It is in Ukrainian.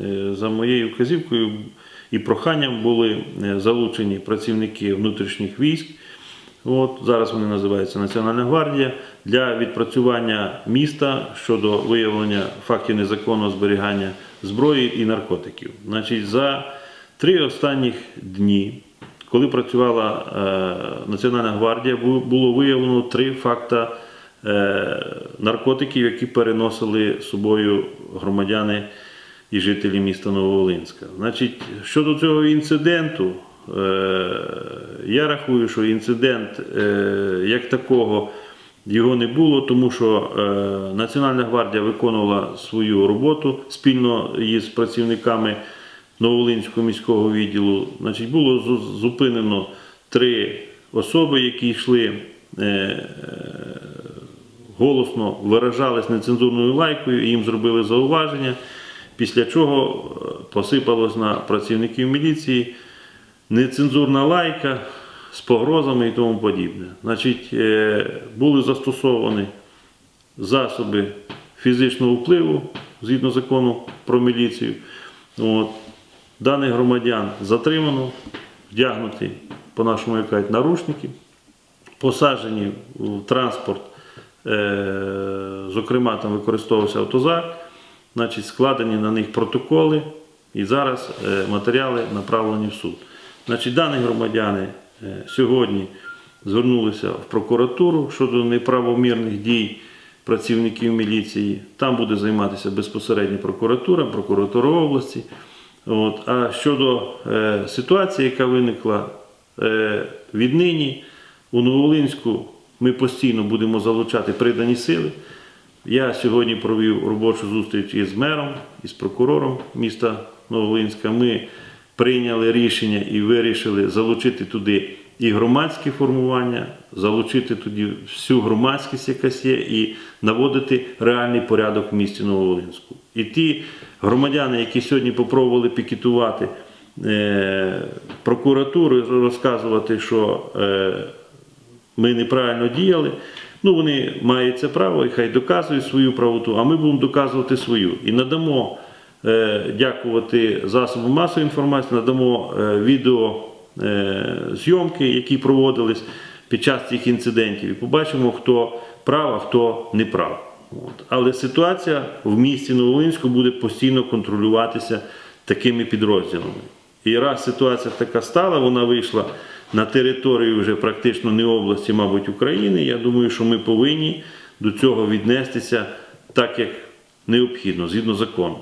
е, за моєю вказівкою і проханням були е, залучені працівники внутрішніх військ. От, зараз вони називаються Національна гвардія для відпрацювання міста щодо виявлення фактів незаконного зберігання зброї і наркотиків. Значить, за три останніх дні, коли працювала е, Національна гвардія, було виявлено три факта е, наркотиків, які переносили з собою громадяни і жителі міста Нововолинська. Значить, щодо цього інциденту, е, я рахую, що інцидент е, як такого його не було, тому що е, Національна гвардія виконувала свою роботу спільно із працівниками Нововолинського міського відділу. Значить, було зупинено три особи, які йшли. голосно виражались нецензурною лайкою, і їм зробили зауваження, після чого е, посипалось на працівників міліції нецензурна лайка з погрозами і тому подібне. Значить, е, були застосовані засоби фізичного впливу згідно закону про міліцію. От. Даних громадян затримано, вдягнуті, по-нашому як кажуть, наручники, посаджені в транспорт, е, зокрема, там використовувався автозак, значить, складені на них протоколи, і зараз е, матеріали направлені в суд. Значить, дані громадяни е, сьогодні звернулися в прокуратуру щодо неправомірних дій працівників міліції. Там буде займатися безпосередньо прокуратура, прокуратура області. От. А щодо е, ситуації, яка виникла е, віднині, у Новолинську ми постійно будемо залучати придані сили. Я сьогодні провів робочу зустріч із мером, із прокурором міста Новолинська. Ми прийняли рішення і вирішили залучити туди і громадські формування, залучити туди всю громадськість, якась є, і наводити реальний порядок в місті Нововолинську. І ті громадяни, які сьогодні попробували пікетувати е, прокуратуру, розказувати, що е, ми неправильно діяли. Ну, вони мають це право і хай доказують свою правоту, а ми будемо доказувати свою. І надамо е, дякувати засобам масової інформації, надамо е, відео е, які проводились під час цих інцидентів, і побачимо, хто прав, а хто не прав. От. Але ситуація в місті Новолинську буде постійно контролюватися такими підрозділами. І раз ситуація така стала, вона вийшла на територію вже практично не області, мабуть, України. Я думаю, що ми повинні до цього віднестися так, як необхідно, згідно закону.